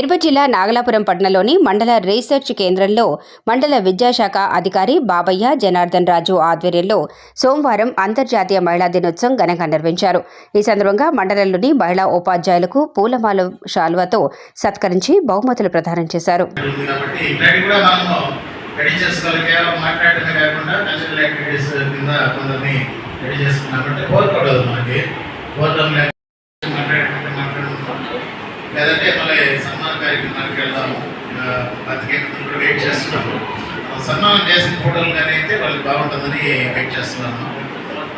కడప జిల్లా నాగలాపురం పట్టణంలోని మండల రీసెర్చ్ కేంద్రంలో మండల విద్యాశాఖ అధికారి బాబయ్య జనార్దన్ రాజు ఆధ్వర్యంలో సోమవారం అంతర్జాతీయ మహిళా దినోత్సవం ఘనంగా నిర్వహించారు. ఈ సందర్భంగా మండలంలోని మహిళా ఉపాధ్యాయులకు పూలమాల శాల్వతో సత్కరించి బహుమతులు ప్రదానం చేశారు. రెడీ చేసుకున్నామంటే మనకి. కోరడం ఆ, పత్రికేతలు వెయిట్ చేస్తున్నాము. సన్మానం చేసిన ఫోటోలు కానీ అయితే వాళ్ళకి బాగుంటుందని వెయిట్ చేస్తున్నాను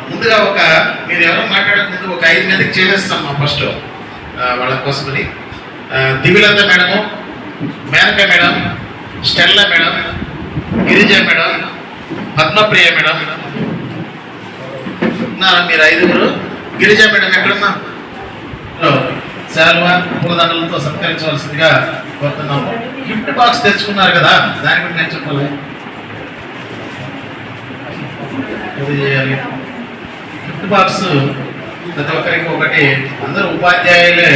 ముందుగా ఒక మీరు ఎవరో మాట్లాడక ముందు ఒక ఐదు మందికి చేసేస్తాం మా ఫస్ట్ వాళ్ళ కోసమని. దివిలంద madam Menaka madam Stella madam Girija madam Padmapriya madam. ఉన్నారా మీరు ఐదుగురు? గిరిజ మేడం ఎక్కడమ్మా ఓ, శాలువా పూలదండలతో సత్కరించవలసిందిగా కోరుతున్నాము. గిఫ్ట్ బాక్స్ తెచ్చుకున్నారు కదా దాని గురించి నేను చెప్పాలి. ఇది చేయాలి? గిఫ్ట్ బాక్స్ ప్రతి ఒక్కరికి ఒకటి. అందరూ ఉపాధ్యాయులే.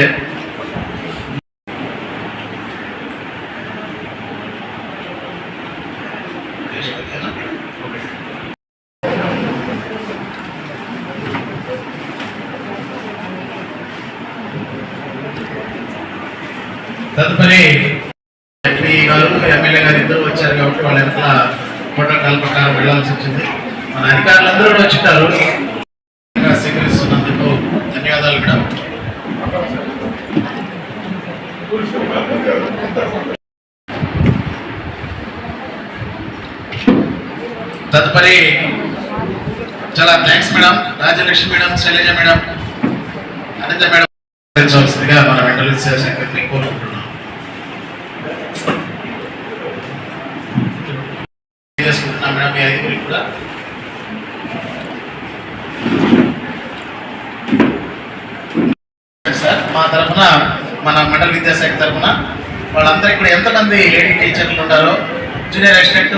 తదుపరి ఎమ్మెల్యే గారు ఇద్దరు వచ్చారు కాబట్టి వాళ్ళ ఎంత ప్రోటోకాల్ ప్రకారం వెళ్ళాల్సి వచ్చింది. మన అధికారులందరూ కూడా వచ్చింటారు. స్వీకరిస్తున్నందుకు ధన్యవాదాలు మేడం తదుపరి చాలా thanks madam. Rajalakshmi madam Sailaja madam Anitha madam. మన వెంటనే కోరుకుంటున్నాం చేసుకుంటున్నాం. మేడం మీ ఐదుగురికి కూడా. సార్ మా తరఫున మన మండల విద్యాశాఖ తరఫున వాళ్ళందరికీ కూడా ఎంతమంది లేడీ టీచర్లు ఉన్నారో జూనియర్ అసిస్టెంట్